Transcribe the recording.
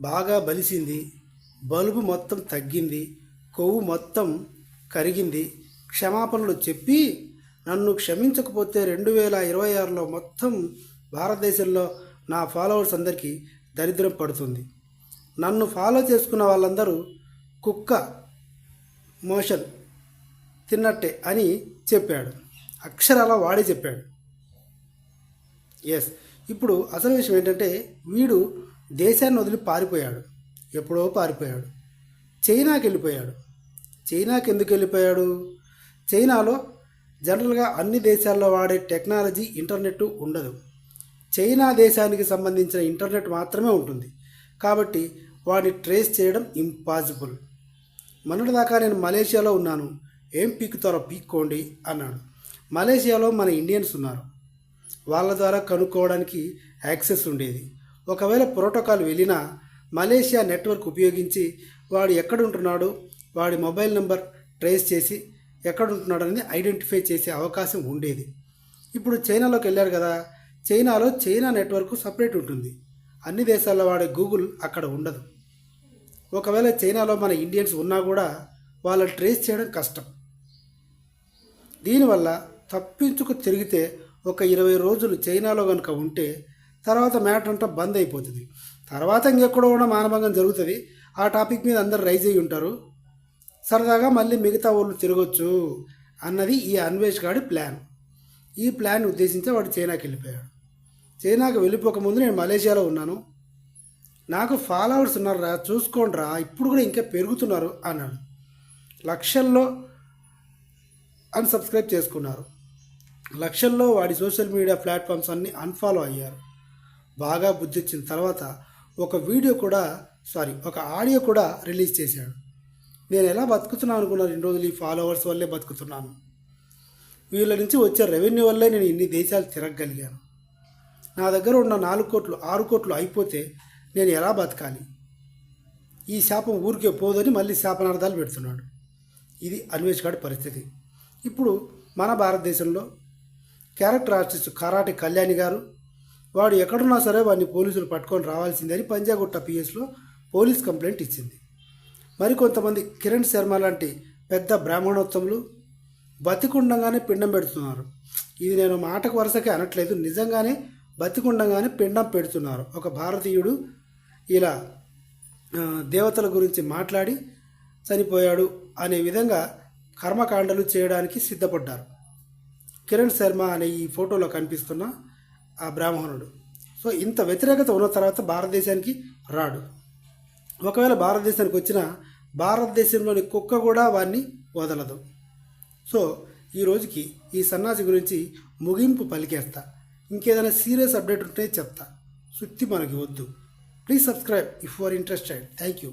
బాగా బలిసింది. బల్బు మొత్తం తగ్గింది. కొవ్వు మొత్తం కరిగింది. క్షమాపణలు చెప్పి నన్ను క్షమించకపోతే రెండు వేల ఇరవై ఆరులో మొత్తం భారతదేశంలో నా ఫాలోవర్స్ అందరికీ దరిద్రం పడుతుంది. నన్ను ఫాలో చేసుకున్న వాళ్ళందరూ కుక్క మోషన్ తిన్నట్టే అని చెప్పాడు. అక్షరాల వాడే చెప్పాడు. ఎస్ ఇప్పుడు అసలు విషయం ఏంటంటే వీడు దేశాన్ని వదిలి పారిపోయాడు. ఎప్పుడో పారిపోయాడు. చైనాకి వెళ్ళిపోయాడు. చైనాకి ఎందుకు వెళ్ళిపోయాడు? చైనాలో జనరల్గా అన్ని దేశాల్లో వాడే టెక్నాలజీ ఇంటర్నెట్ ఉండదు. చైనా దేశానికి సంబంధించిన ఇంటర్నెట్ మాత్రమే ఉంటుంది. కాబట్టి వాడిని ట్రేస్ చేయడం ఇంపాసిబుల్. మొన్నటిదాకా నేను మలేషియాలో ఉన్నాను. ఏం పీక్కుతారో పీక్కోండి అన్నాడు. మలేషియాలో మన ఇండియన్స్ ఉన్నారు. వాళ్ళ ద్వారా కనుక్కోవడానికి యాక్సెస్ ఉండేది. ఒకవేళ ప్రోటోకాల్ వెళ్ళినా మలేషియా నెట్వర్క్ ఉపయోగించి వాడు ఎక్కడ ఉంటున్నాడు వాడి మొబైల్ నెంబర్ ట్రేస్ చేసి ఎక్కడుంటున్నాడని ఐడెంటిఫై చేసే అవకాశం ఉండేది. ఇప్పుడు చైనాలోకి వెళ్ళారు కదా చైనాలో చైనా నెట్వర్క్ సపరేట్ ఉంటుంది. అన్ని దేశాల్లో వాడే గూగుల్ అక్కడ ఉండదు. ఒకవేళ చైనాలో మన ఇండియన్స్ ఉన్నా కూడా వాళ్ళని ట్రేస్ చేయడం కష్టం. దీనివల్ల తప్పించుకు తిరిగితే ఒక ఇరవై రోజులు చైనాలో కనుక ఉంటే తర్వాత మ్యాటర్ అంతా బంద్ అయిపోతుంది. తర్వాత ఇంకెక్కడో కూడా మానభంగం జరుగుతుంది. ఆ టాపిక్ మీద అందరు రైజ్ అయ్యి ఉంటారు. సరదాగా మళ్ళీ మిగతా వాళ్ళు తిరగొచ్చు అన్నది ఈ అన్వేష్ గాడి ప్లాన్. ఈ ప్లాన్ ఉద్దేశించి వాడు చైనాకి వెళ్ళిపోయాడు. చైనాకి వెళ్ళిపోకముందు నేను మలేషియాలో ఉన్నాను. నాకు ఫాలోవర్స్ ఉన్నారా చూసుకోండిరా ఇప్పుడు కూడా ఇంకా పెరుగుతున్నారు అన్నాడు. లక్షల్లో అన్సబ్స్క్రైబ్ చేసుకున్నారు. లక్షల్లో వాడి సోషల్ మీడియా ప్లాట్ఫామ్స్ అన్నీ అన్ఫాలో అయ్యారు. బాగా బుద్ధి వచ్చిన తర్వాత ఒక వీడియో కూడా సారీ ఒక ఆడియో కూడా రిలీజ్ చేశాడు. నేను ఎలా బతుకుతున్నాను అనుకున్నాను రెండు రోజులు ఈ ఫాలోవర్స్ వల్లే బతుకుతున్నాను. వీళ్ళ నుంచి వచ్చే రెవెన్యూ వల్లే నేను ఇన్ని దేశాలు తిరగగలిగాను. నా దగ్గర ఉన్న నాలుగు కోట్లు ఆరు కోట్లు అయిపోతే నేను ఎలా బతకాలి? ఈ శాపం ఊరికే పోదని మళ్ళీ శాపనార్థాలు పెడుతున్నాడు. ఇది అన్వేషగాడి పరిస్థితి. ఇప్పుడు మన భారతదేశంలో క్యారెక్టర్ ఆర్టిస్ట్ కరాటి కళ్యాణి గారు వాడు ఎక్కడున్నా సరే వాడిని పోలీసులు పట్టుకొని రావాల్సిందని పంజాగుట్ట పిఎస్లో పోలీస్ కంప్లైంట్ ఇచ్చింది. మరికొంతమంది కిరణ్ శర్మ లాంటి పెద్ద బ్రాహ్మణోత్సవంలో బతికుండగానే పిండం పెడుతున్నారు. ఇది నేను మాటకు వరుసకే అనట్లేదు. నిజంగానే బతికుండగానే పిండం పెడుతున్నారు. ఒక భారతీయుడు ఇలా దేవతల గురించి మాట్లాడి చనిపోయాడు అనే విధంగా కర్మకాండలు చేయడానికి సిద్ధపడ్డారు. కిరణ్ శర్మ అనే ఈ ఫోటోలో కనిపిస్తున్న ఆ బ్రాహ్మణుడు. సో ఇంత వ్యతిరేకత ఉన్న తర్వాత భారతదేశానికి రాడు. ఒకవేళ భారతదేశానికి వచ్చిన భారతదేశంలోని కుక్క కూడా వాడిని వదలదు. సో ఈ రోజుకి ఈ సన్నాసి గురించి ముగింపు పలికేస్తా. ఇంకేదైనా సీరియస్ అప్డేట్ ఉంటే చెప్తా. సుత్తి మనకి వద్దు. Please subscribe if you are interested. Thank you